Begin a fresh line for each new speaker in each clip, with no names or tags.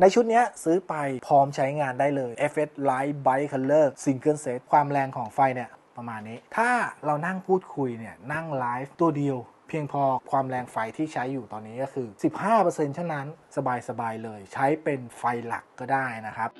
ในชุดนี้ซื้อไปพร้อมใช้งานได้เลย FS Light Bright Color Single Set ความแรงของไฟเนี่ยประมาณนี้ ถ้าเรานั่งพูดคุยเนี่ยนั่งไลฟ์ตัวเดียวเพียงพอความแรงไฟที่ใช้อยู่ตอนนี้ก็คือ 15%เท่านั้นสบายๆเลย ใช้เป็นไฟหลักก็ได้นะครับ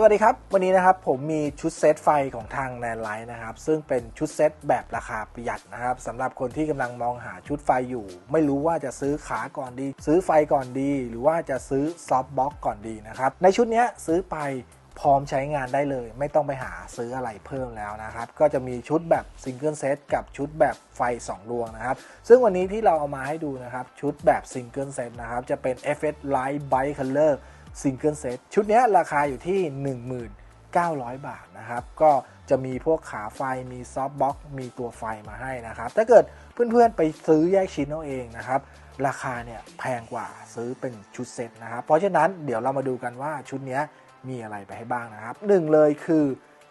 สวัสดีครับ วันนี้นะครับผมมีชุดเซตไฟของทางแนนไลท์นะครับ ซึ่งเป็นชุดเซตแบบราคาประหยัดนะครับสำหรับคนที่กำลังมองหาชุดไฟอยู่ ไม่รู้ว่าจะซื้อขาก่อนดี ซื้อไฟก่อนดี หรือว่าจะซื้อซอฟต์บ็อกก่อนดีนะครับ ในชุดนี้ซื้อไปพร้อมใช้งานได้เลย ไม่ต้องไปหาซื้ออะไรเพิ่มแล้วนะครับ ก็จะมีชุดแบบซิงเกิลเซตกับชุดแบบไฟ 2 ดวงนะครับ ซึ่งวันนี้ที่เราเอามาให้ดูนะครับ ชุดแบบซิงเกิลเซตนะครับ จะเป็น FS Light Bright Color ซิงเกิลเซตชุดนี้ราคาอยู่ที่ 1900 บาทนะครับ ก็จะมีพวกขาไฟมีซอฟต์บ็อกมีตัวไฟมาให้นะครับ ถ้าเกิดเพื่อนๆไปซื้อแยกชิ้นเอาเองนะครับราคาเนี่ยแพงกว่าซื้อเป็นชุดเซตนะครับ เพราะฉะนั้นเดี๋ยวเรามาดูกันว่าชุดนี้มีอะไรไปให้บ้างนะครับหนึ่งเลยคือ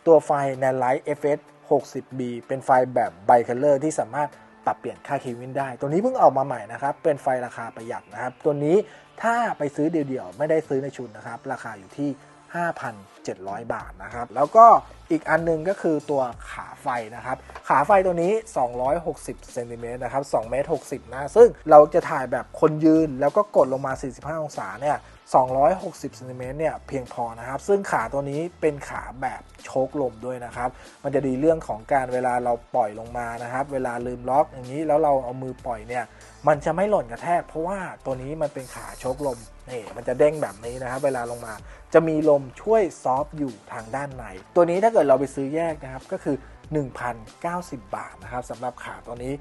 ตัวไฟ n a n l i g h t FS 60B เป็นไฟแบบไบคัลเลอร์ที่สามารถ ปรับเปลี่ยนค่าเควินได้ ตัวนี้เพิ่งออกมาใหม่นะครับ เป็นไฟราคาประหยัดนะครับ ตัวนี้ถ้าไปซื้อเดี่ยวๆ ไม่ได้ซื้อในชุดนะครับ ราคาอยู่ที่ 5,700 บาทนะครับ แล้วก็อีกอันหนึงก็คือตัวขาไฟนะครับ ขาไฟตัวนี้ 260เซนติเมตรนะครับ2เมตร60นะ ซึ่งเราจะถ่ายแบบคนยืนแล้วก็กดลงมา 45 องศาเนี่ย 260เซนติเมตรเนี่ยเพียงพอนะครับ ซึ่งขาตัวนี้เป็นขาแบบโชคลมด้วยนะครับ มันจะดีเรื่องของการเวลาเราปล่อยลงมานะครับ เวลาลืมล็อกอย่างนี้แล้วเราเอามือปล่อยเนี่ย มันจะไม่หล่นกระแทก เพราะว่าตัวนี้มันเป็นขาโชคลมนี่มันจะเด้งแบบนี้นะครับ เวลาลงมา จะมีลมช่วยซอฟต์อยู่ทางด้านใน ตัวนี้ถ้าเกิดเราไปซื้อแยกนะครับก็คือ 1,090 บาทนะครับสำหรับขาตัวนี้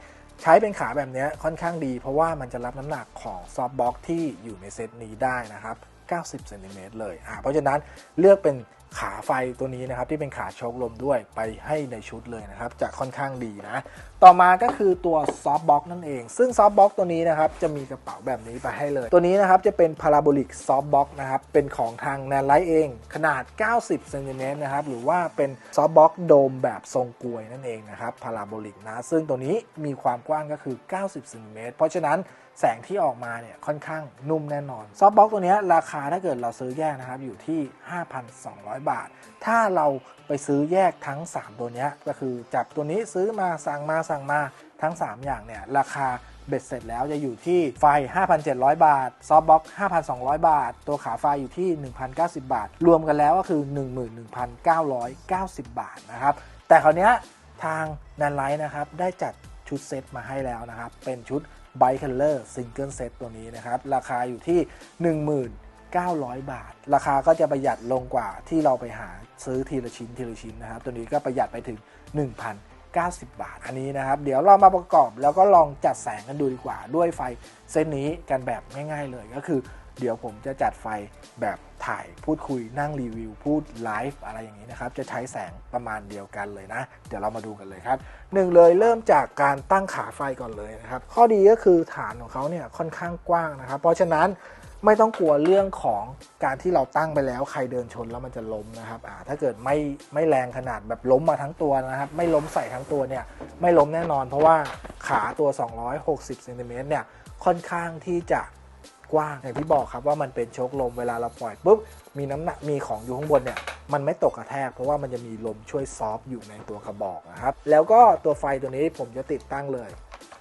ใช้เป็นขาแบบนี้ค่อนข้างดี เพราะว่ามันจะรับน้ำหนักของซอฟต์บ็อกที่อยู่ในเซตนี้ได้นะครับ 90 เซนติเมตรเลยอ่าเพราะฉะนั้นเลือกเป็น ขาไฟตัวนี้นะครับที่เป็นขาโชคลมด้วยไปให้ในชุดเลยนะครับจะค่อนข้างดีนะ ต่อมาก็คือตัวซอฟต์บ็อกนั่นเอง ซึ่งซอฟต์บ็อกตัวนี้นะครับจะมีกระเป๋าแบบนี้ไปให้เลย ตัวนี้นะครับจะเป็นพาราโบลิกซอฟต์บ็อกนะครับเป็นของทางแนนไลท์เอง ขนาด 90เซนติเมตรนะครับหรือว่าเป็นซอฟต์บ็อกโดมแบบทรงกลวยนั่นเองนะครับพาราโบลิกนะซึ่งตัวนี้มีความกว้างก็คือ 90เซนติเมตรเพราะฉะนั้น แสงที่ออกมาเนี่ยค่อนข้างนุ่มแน่นอนซอฟต์บ็อกตัวนี้ราคาถ้าเกิดเราซื้อแยกนะครับอยู่ที่ 5,200 บาท ถ้าเราไปซื้อแยกทั้ง 3 ตัวนี้ก็คือจับตัวนี้ซื้อมาสั่งมาสั่งมาทั้ง 3 อย่างเนี่ยราคาเบ็ดเสร็จแล้วจะอยู่ที่ไฟ 5,700 บาท ซอฟต์บ็อก5,200 บาท ตัวขาไฟอยู่ที่ 1,090 บาท รวมกันแล้วก็คือ 11,990 บาทนะครับ แต่คราวนี้ทางนันไลท์นะครับได้จัดชุดเซตมาให้แล้วนะครับ เป็นชุด b i Color Single Set ตัวนี้นะครับ ราคาอยู่ที่ 19,000 บาท ราคาก็จะประหยัดลงกว่าที่เราไปหาซื้อทีละชิ้นทีละชิ้นนะครับ ตัวนี้ก็ประหยัดไปถึง 1,090 บาท อันนี้นะครับ เดี๋ยวเรามาประกอบแล้วก็ลองจัดแสงกันดูดีกว่าด้วยไฟเส้นนี้กันแบบง่าย ๆ เลยก็คือ เดี๋ยวผมจะจัดไฟแบบถ่ายพูดคุยนั่งรีวิว พูดไลฟ์อะไรอย่างนี้นะครับ จะใช้แสงประมาณเดียวกันเลยนะ เดี๋ยวเรามาดูกันเลยครับหนึ่งเลยเริ่มจากการตั้งขาไฟก่อนเลยนะครับ ข้อดีก็คือฐานของเขาเนี่ยค่อนข้างกว้างนะครับ เพราะฉะนั้นไม่ต้องกลัวเรื่องของการที่เราตั้งไปแล้วใครเดินชนแล้วมันจะล้มนะครับอ่าถ้าเกิดไม่ไม่แรงขนาดแบบล้มมาทั้งตัวนะครับ ไม่ล้มใส่ทั้งตัวเนี่ยไม่ล้มแน่นอน เพราะว่าขาตัว 260เซนติเมตรเนี่ยค่อนข้างที่จะ กว้างอย่างที่บอกครับว่ามันเป็นโชคลมเวลาเราปล่อยปุ๊บมีน้ำหนักมีของอยู่ข้างบนเนี่ยมันไม่ตกกระแทกเพราะว่ามันจะมีลมช่วยซอฟต์อยู่ในตัวกระบอกนะครับแล้วก็ตัวไฟตัวนี้ผมจะติดตั้งเลย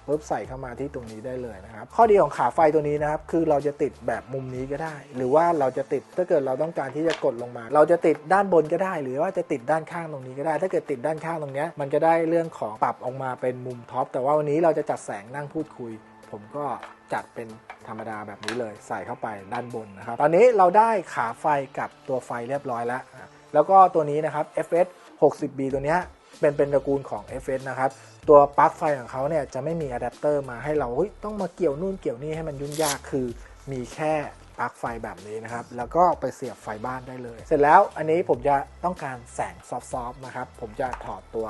ปุ๊บใส่เข้ามาที่ตรงนี้ได้เลยนะครับ ข้อดีของขาไฟตัวนี้นะครับ คือเราจะติดแบบมุมนี้ก็ได้ หรือว่าเราจะติดถ้าเกิดเราต้องการที่จะกดลงมา เราจะติดด้านบนก็ได้ หรือว่าจะติดด้านข้างตรงนี้ก็ได้ ถ้าเกิดติดด้านข้างตรงนี้มันจะได้เรื่องของปรับออกมาเป็นมุมท็อปแต่ว่าวันนี้เราจะจัดแสงนั่งพูดคุย ผมก็จัดเป็นธรรมดาแบบนี้เลย ใส่เข้าไปด้านบนนะครับ ตอนนี้เราได้ขาไฟกับตัวไฟเรียบร้อยแล้ว แล้วก็ตัวนี้นะครับ FS 60B ตัวเนี้ยเป็นเป็นตระกูลของ FS นะครับ ตัวปลั๊กไฟของเขาเนี่ยจะไม่มีอะแดปเตอร์มาให้เราต้องมาเกี่ยวนู่นเกี่ยวนี่ให้มันยุ่งยากคือมีแค่ปลั๊กไฟแบบนี้นะครับ แล้วก็ไปเสียบไฟบ้านได้เลย เสร็จแล้วอันนี้ผมจะต้องการแสงซอฟต์ๆนะครับ ผมจะถอดตัว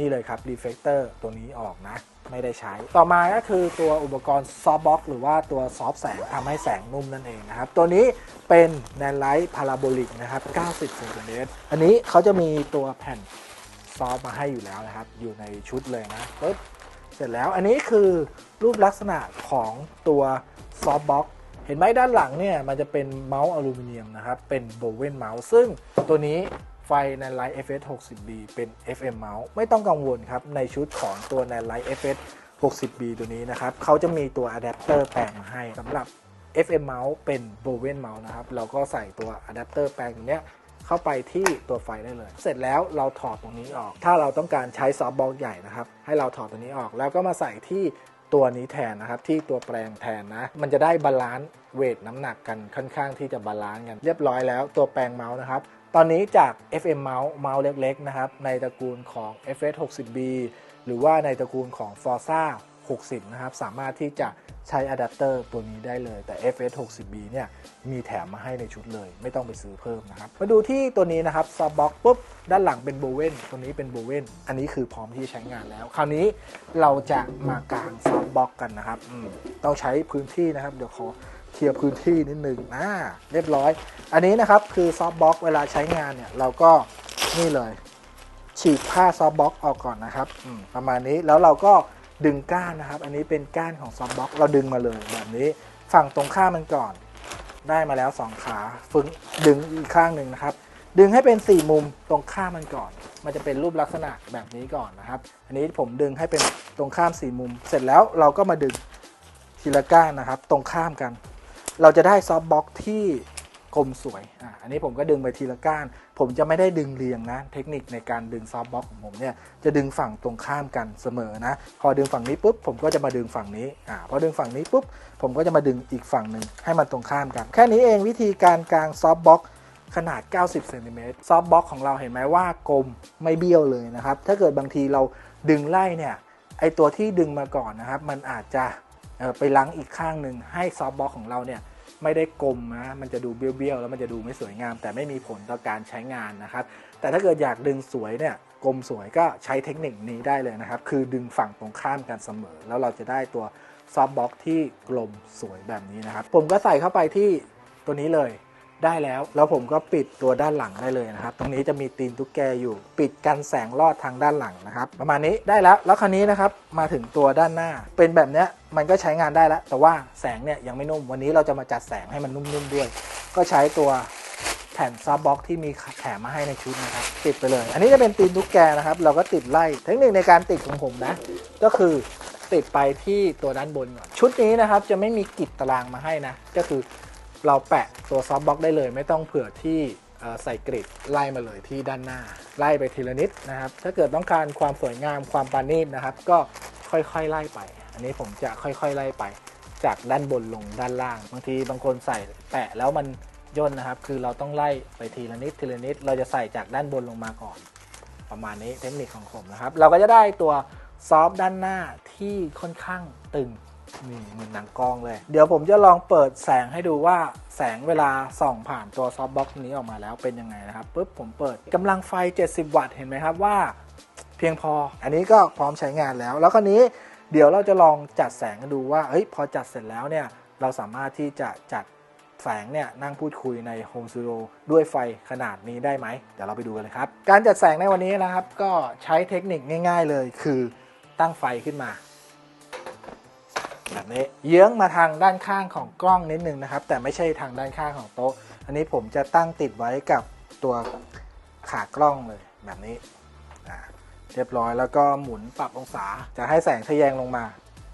นี่เลยครับรีเฟกเตอร์ตัวนี้ออกนะ ไม่ได้ใช้ ต่อมาก็คือตัวอุปกรณ์ซอฟบ็อกหรือว่าตัวซอฟแสงทำให้แสงนุ่มนั่นเองนะครับ ตัวนี้เป็นแนนไลท์พาราโบลิกนะครับ 90เซนติเมตรอันนี้เขาจะมีตัวแผ่นซอฟมาให้อยู่แล้วนะครับ อยู่ในชุดเลยนะปึ๊บเสร็จแล้วอันนี้คือรูปลักษณะของตัวซอฟบ็อกเห็นไหมด้านหลังเนี่ยมันจะเป็นเมาส์อลูมิเนียมนะครับ เป็นโบเวนเมาส์ซึ่งตัวนี้ ไฟ n a n l i g h t FS 60B เป็น FM Mount ไม่ต้องกังวลครับ ในชุดของตัว n a n l i g h t FS 60B ตัวนี้นะครับเขาจะมีตัวอะแดปเตอร์แปลงมาให้สำหรับ FM Mount เป็น Bowen Mount นะครับ เราก็ใส่ตัวอะแดปเตอร์แปลงตัวเนี้ยเข้าไปที่ตัวไฟได้เลย เสร็จแล้วเราถอดตรงนี้ออก ถ้าเราต้องการใช้ซอฟต์บล็อกใหญ่นะครับ ให้เราถอดตัวนี้ออก แล้วก็มาใส่ที่ตัวนี้แทนนะครับ ที่ตัวแปลงแทนนะ มันจะได้บาลานซ์เวทน้ำหนักกันค่อนข้างที่จะบาลานซ์กันเรียบร้อยแล้วตัวแปลงเมาส์นะครับ ตอนนี้จาก FM เมาส์เมาส์เล็กๆนะครับในตระกูลของ FS 60B หรือว่าในตระกูลของ Forza 60 นะครับ สามารถที่จะใช้อะแดปเตอร์ตัวนี้ได้เลยแต่ FS 60B เนี่ยมีแถมมาให้ในชุดเลย ไม่ต้องไปซื้อเพิ่มนะครับ มาดูที่ตัวนี้นะครับซอฟบ็อกปุ๊บ ด้านหลังเป็นโบเวนตัวนี้เป็นโบเวนอันนี้คือพร้อมที่ใช้งานแล้ว คราวนี้เราจะมากางซอฟบ็อกกันนะครับต้องใช้พื้นที่นะครับ เดี๋ยวขอ เคลียร์พื้นที่นิดนึงอ่าเรียบร้อย อันนี้นะครับคือซอฟบ็อกเวลาใช้งานเนี่ยเราก็นี่เลย ฉีกผ้าซอฟบ็อกออกก่อนนะครับประมาณนี้แล้วเราก็ดึงก้านนะครับ อันนี้เป็นก้านของซอฟบ็อกเราดึงมาเลยแบบนี้ ฝั่งตรงข้ามมันก่อน ได้มาแล้ว 2 ขาฝึงดึงอีกข้างหนึ่งนะครับ ดึงให้เป็น 4 มุมตรงข้ามมันก่อน มันจะเป็นรูปลักษณะแบบนี้ก่อนนะครับ อันนี้ผมดึงให้เป็นตรงข้าม 4 มุม เสร็จแล้วเราก็มาดึงทีละก้านนะครับ ตรงข้ามกัน เราจะได้ซอฟต์บ็อกที่กลมสวยอะอันนี้ผมก็ดึงไปทีละก้าน ผมจะไม่ได้ดึงเรียงนะ เทคนิคในการดึงซอฟต์บ็อกของผมเนี่ย จะดึงฝั่งตรงข้ามกันเสมอนะ พอดึงฝั่งนี้ปุ๊บ ผมก็จะมาดึงฝั่งนี้ อ่า พอดึงฝั่งนี้ปุ๊บ ผมก็จะมาดึงอีกฝั่งหนึ่งให้มันตรงข้ามกัน แค่นี้เองวิธีการกางซอฟต์บ็อกขนาด 90เซนติเมตรซอฟต์บ็อกของเราเห็นไหมว่ากลมไม่เบี้ยวเลยนะครับ ถ้าเกิดบางทีเราดึงไล่เนี่ย ไอตัวที่ดึงมาก่อนนะครับ มันอาจจะไปลังอีกข้างหนึ่งให้ซอฟต์บ็อกของเราเนี่ย ไม่ได้กลมนะมันจะดูเบี้ยวๆแล้วมันจะดูไม่สวยงาม แต่ไม่มีผลต่อการใช้งานนะครับ แต่ถ้าเกิดอยากดึงสวยเนี่ยกลมสวยก็ใช้เทคนิคนี้ได้เลยนะครับ คือดึงฝั่งตรงข้ามกันเสมอ แล้วเราจะได้ตัวซอฟบ็อกที่กลมสวยแบบนี้นะครับ ผมก็ใส่เข้าไปที่ตัวนี้เลย ได้แล้ว แล้วผมก็ปิดตัวด้านหลังได้เลยนะครับ ตรงนี้จะมีตีนตุ๊กแกอยู่ ปิดกันแสงลอดทางด้านหลังนะครับ ประมาณนี้ได้แล้ว แล้วคราวนี้นะครับมาถึงตัวด้านหน้า เป็นแบบเนี้ยมันก็ใช้งานได้แล้ว แต่ว่าแสงเนี่ยยังไม่นุ่ม วันนี้เราจะมาจัดแสงให้มันนุ่มๆด้วย ก็ใช้ตัวแผ่นซับบ็อกที่มีแถมมาให้ในชุดนะครับ ติดไปเลย อันนี้จะเป็นตีนตุ๊กแกนะครับ เราก็ติดไล่เทคนิคในการติดของผมนะ ก็คือติดไปที่ตัวด้านบนก่อนชุดนี้นะครับจะไม่มีกิจตารางมาให้นะ ก็คือ เราแปะตัวซอฟต์บล็อกได้เลย ไม่ต้องเผื่อที่ใส่กริดไล่มาเลยที่ด้านหน้า ไล่ไปทีละนิดนะครับ ถ้าเกิดต้องการความสวยงามความปราณีตนะครับ ก็ค่อยๆไล่ไป อันนี้ผมจะค่อยๆไล่ไป จากด้านบนลงด้านล่าง บางทีบางคนใส่แปะแล้วมันย่นนะครับ คือเราต้องไล่ไปทีละนิดทีละนิด เราจะใส่จากด้านบนลงมาก่อน ประมาณนี้เทคนิคของผมนะครับ เราก็จะได้ตัวซอฟต์ด้านหน้าที่ค่อนข้างตึง นี่เหมือนหนังกองเลย เดี๋ยวผมจะลองเปิดแสงให้ดูว่าแสงเวลาส่องผ่านตัวซอฟต์บ็อกซ์นี้ออกมาแล้วเป็นยังไงนะครับปุ๊บผมเปิดกำลังไฟ 70 วัตต์เห็นไหมครับว่า เพียงพออันนี้ก็พร้อมใช้งานแล้ว แล้วคราวนี้เดี๋ยวเราจะลองจัดแสงกันดูว่าเฮ้ยพอจัดเสร็จแล้วเนี่ยเราสามารถที่จะจัดแสงเนี่ยนั่งพูดคุยใน Home Studio ด้วยไฟขนาดนี้ได้ไหมเดี๋ยวเราไปดูกันเลยครับ การจัดแสงในวันนี้นะครับ ก็ใช้เทคนิคง่าย ๆเลยคือตั้งไฟขึ้นมา แบบนี้เยื้องมาทางด้านข้างของกล้องนิดนึงนะครับ แต่ไม่ใช่ทางด้านข้างของโต๊ะ อันนี้ผมจะตั้งติดไว้กับตัวขากล้องเลยแบบนี้เรียบร้อยแล้วก็หมุนปรับองศาจะให้แสงทะแยงลงมา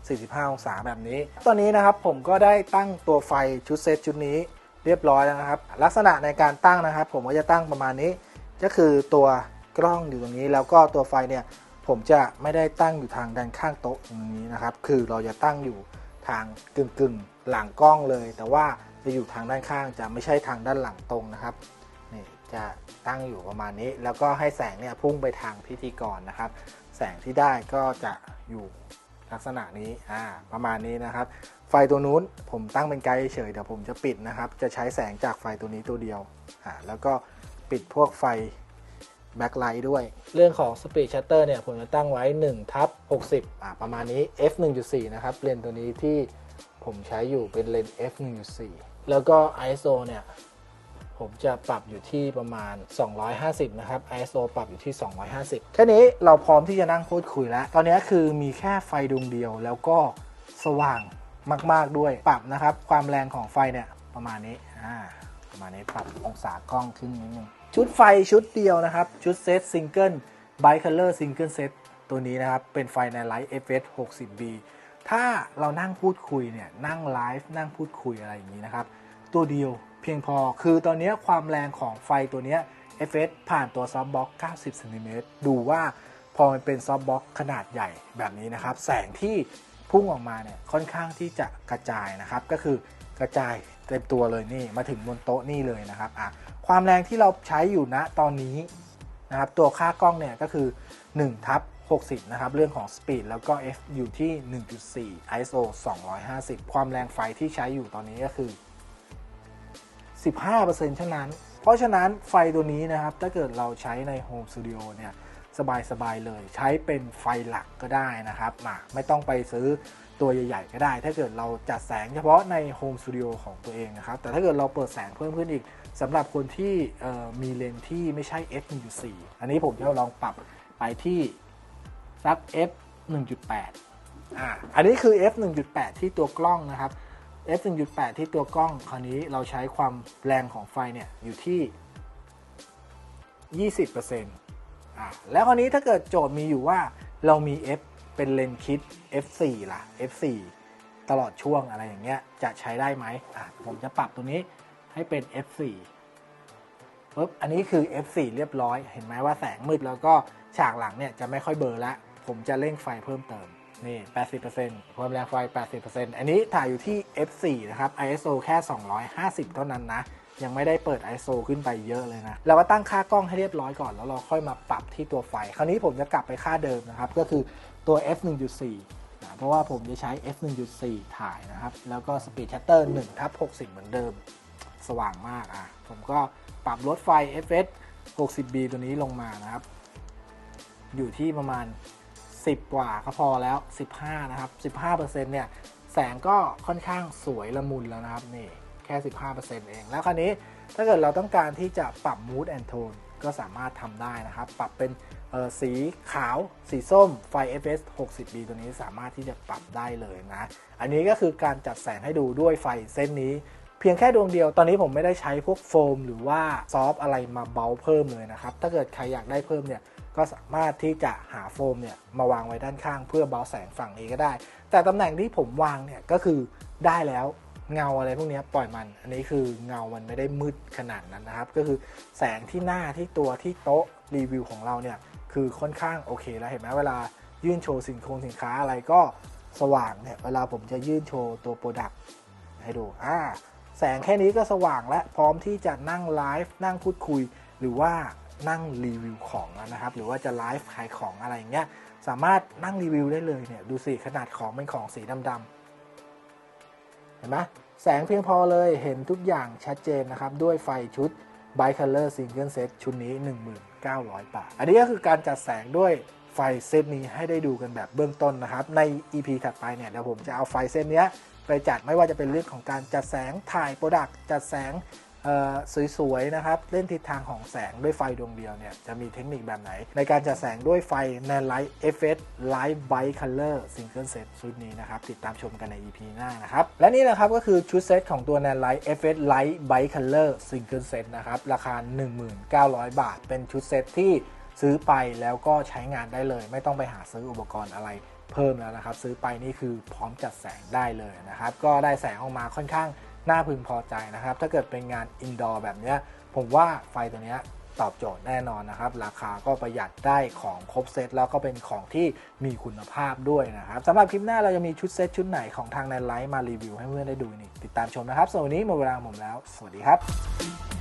45 องศาแบบนี้ ตอนนี้นะครับผมก็ได้ตั้งตัวไฟชุดเซตชุดนี้เรียบร้อยแล้วนะครับ ลักษณะในการตั้งนะครับ ผมก็จะตั้งประมาณนี้ ก็คือตัวกล้องอยู่ตรงนี้ แล้วก็ตัวไฟเนี่ย ผมจะไม่ได้ตั้งอยู่ทางด้านข้างโต๊ะตรงนี้นะครับ คือเราจะตั้งอยู่ทางกึ่งกึ่งๆหลังกล้องเลย แต่ว่าจะอยู่ทางด้านข้างจะไม่ใช่ทางด้านหลังตรงนะครับนี่จะตั้งอยู่ประมาณนี้ แล้วก็ให้แสงเนี่ยพุ่งไปทางพิธีกรนะครับ แสงที่ได้ก็จะอยู่ลักษณะนี้อ่าประมาณนี้นะครับ ไฟตัวนู้นผมตั้งเป็นไกด์เฉยเดี๋ยวผมจะปิดนะครับ จะใช้แสงจากไฟตัวนี้ตัวเดียวอ่าแล้วก็ปิดพวกไฟ แบ็คไลท์ด้วย เรื่องของ Speed Shutter เนี่ยผมจะตั้งไว้1ทับ60อ่าประมาณนี้ f 1.4 นะครับ เลนส์ตัวนี้ที่ผมใช้อยู่เป็นเลนส์ f 1.4 แล้วก็ ISO เนี่ย ผมจะปรับอยู่ที่ประมาณ 250 นะครับ ISO ปรับอยู่ที่ 250 แค่นี้เราพร้อมที่จะนั่งพูดคุยแล้ว ตอนนี้คือมีแค่ไฟดวงเดียวแล้วก็สว่างมาก ๆ ด้วยปรับนะครับ ความแรงของไฟเนี่ยประมาณนี้อ่าประมาณนี้ปรับองศากล้องขึ้นนิดนึง ชุดไฟชุดเดียวนะครับ ชุดเซตซิงเกิลไบคัลเลอร์ซิงเกิลเซตตัวนี้นะครับ เป็นไฟในไลท์ FS 60B ถ้าเรานั่งพูดคุยเนี่ย นั่งไลฟ์นั่งพูดคุยอะไรอย่างนี้นะครับ ตัวเดียวเพียงพอคือตอนนี้ความแรงของไฟตัวนี้ FS ผ่านตัวซอฟต์บ็อก90ซนเมตรดูว่าพอมันเป็นซอฟต์บ็อกขนาดใหญ่แบบนี้นะครับ แสงที่พุ่งออกมาเนี่ยค่อนข้างที่จะกระจายนะครับ ก็คือกระจายเต็มตัวเลยนี่มาถึงบนโต๊ะนี่เลยนะครับอะ ความแรงที่เราใช้อยู่ณตอนนี้นะครับตัวค่ากล้องเนี่ยก็คือ1ทับ60 นะครับ เรื่องของ Speed แล้วก็ F อยู่ที่ 1.4 ISO 250 ความแรงไฟที่ใช้อยู่ตอนนี้ก็คือ 15%เท่านั้น เพราะฉะนั้นไฟตัวนี้นะครับ ถ้าเกิดเราใช้ใน Home Studio เนี่ย สบายๆเลย ใช้เป็นไฟหลักก็ได้นะครับมาไม่ต้องไปซื้อตัวใหญ่ ๆ ก็ได้ ถ้าเกิดเราจัดแสงเฉพาะใน Home Studio ของตัวเองนะครับ แต่ถ้าเกิดเราเปิดแสงเพิ่มขึ้นอีก สำหรับคนที่มีเลนที่ไม่ใช่ f 1.4อันนี้ผมจะลองปรับไปที่สัก f 1.8อ่าอันนี้คือ f 1.8ที่ตัวกล้องนะครับ f 1.8ที่ตัวกล้องคราวนี้เราใช้ความแรงของไฟเนี่ยอยู่ที่ 20%อ่าแล้วคราวนี้ถ้าเกิดโจทย์มีอยู่ว่าเรามี f เป็นเลนคิด f4 ล่ะ f4 ตลอดช่วงอะไรอย่างเงี้ยจะใช้ได้ไหมอะผมจะปรับตัวนี้ ให้เป็น f4 ปุ๊บอันนี้คือ f4 เรียบร้อย เห็นไหมว่าแสงมืดแล้วก็ฉากหลังเนี่ยจะไม่ค่อยเบลอละ ผมจะเร่งไฟเพิ่มเติม นี่ 80%ความแรงไฟ 80%อันนี้ถ่ายอยู่ที่ f4 นะครับ ISO แค่ 250 เท่านั้นนะ ยังไม่ได้เปิด ISO ขึ้นไปเยอะเลยนะ เราก็ตั้งค่ากล้องให้เรียบร้อยก่อน แล้วเราค่อยมาปรับที่ตัวไฟ คราวนี้ผมจะกลับไปค่าเดิมนะครับ ก็คือตัว f 1.4นะเพราะว่าผมจะใช้ f 1.4 ถ่ายนะครับ แล้วก็ speed shutter 1ทับ60 เหมือนเดิม สว่างมากอะผมก็ปรับลดไฟ fs 60b ตัวนี้ลงมานะครับ อยู่ที่ประมาณ 10 กว่าก็พอแล้ว 15 นะครับ 15%เนี่ยแสงก็ค่อนข้างสวยละมุนแล้วนะครับนี่แค่ 15%เอง แล้วคราวนี้ถ้าเกิดเราต้องการที่จะปรับ mood and tone ก็สามารถทำได้นะครับ ปรับเป็นสีขาวสีส้มไฟ fs 60b ตัวนี้สามารถที่จะปรับได้เลยนะ อันนี้ก็คือการจัดแสงให้ดูด้วยไฟเส้นนี้ เพียงแค่ดวงเดียวตอนนี้ผมไม่ได้ใช้พวกโฟม หรือว่าซอฟอะไรมาเบาเพิ่มเลยนะครับ ถ้าเกิดใครอยากได้เพิ่มเนี่ยก็สามารถที่จะหาโฟมเนี่ยมาวางไว้ด้านข้าง เพื่อเบาแสงฝั่งนี้ก็ได้ แต่ตำแหน่งที่ผมวางเนี่ยก็คือได้แล้วเงาอะไรพวกนี้ปล่อยมัน อันนี้คือเงามันไม่ได้มืดขนาดนั้นนะครับ ก็คือแสงที่หน้าที่ตัวที่โต๊ะรีวิวของเราเนี่ยคือค่อนข้างโอเคแล้วเห็นไหมเวลายื่นโชว์สินคงสินค้าอะไรก็สว่างเนี่ยเวลาผมจะยื่นโชว์ตัวโปรดักต์ให้ดูอ่า แสงแค่นี้ก็สว่างและพร้อมที่จะนั่งไลฟ์นั่งพูดคุย หรือว่านั่งรีวิวของนะครับ หรือว่าจะไลฟ์ขายของอะไรอย่างเงี้ยสามารถนั่งรีวิวได้เลยเนี่ยดูสิขนาดของเป็นของสีดำๆเห็นไหมแสงเพียงพอเลยเห็นทุกอย่างชัดเจนนะครับ ด้วยไฟชุด Bi Color Single Set ชุดนี้ 1900 บาท อันนี้ก็คือการจัดแสงด้วยไฟเซตนี้ให้ได้ดูกันแบบเบื้องต้นนะครับ ใน EP ถัดไปเนี่ยเดี๋ยวผมจะเอาไฟเส้นนี้ ไปจัดไม่ว่าจะเป็นเรื่องของการจัดแสงถ่ายโปรดักต์จัดแสงสวยๆนะครับเล่นทิศทางของแสงด้วยไฟดวงเดียวเนี่ยจะมีเทคนิคแบบไหน ในการจัดแสงด้วยไฟ n a n Light FS Light Bright Color Single Set ชุดนี้นะครับ ติดตามชมกันใน EP หน้านะครับ และนี่นะครับก็คือชุดเซตของตัว n a n Light FS Light Bright Color Single Set นะครับ ราคา 19,000บาท เป็นชุดเซตที่ซื้อไปแล้วก็ใช้งานได้เลย ไม่ต้องไปหาซื้ออุปกรณ์อะไร เพิ่มแล้วนะครับ ซื้อไปนี่คือพร้อมจัดแสงได้เลยนะครับ ก็ได้แสงออกมาค่อนข้างน่าพึงพอใจนะครับ ถ้าเกิดเป็นงานอินดอร์แบบนี้ผมว่าไฟตัวนี้ตอบโจทย์แน่นอนนะครับ ราคาก็ประหยัดได้ของครบเซตแล้วก็เป็นของที่มีคุณภาพด้วยนะครับสำหรับคลิปหน้าเราจะมีชุดเซตชุดไหนของทางแนไลท์มารีวิวให้เพื่อนได้ดูนี่ติดตามชมนะครับส่วนวันนี้หมดเวลาผมแล้ว สวัสดีครับ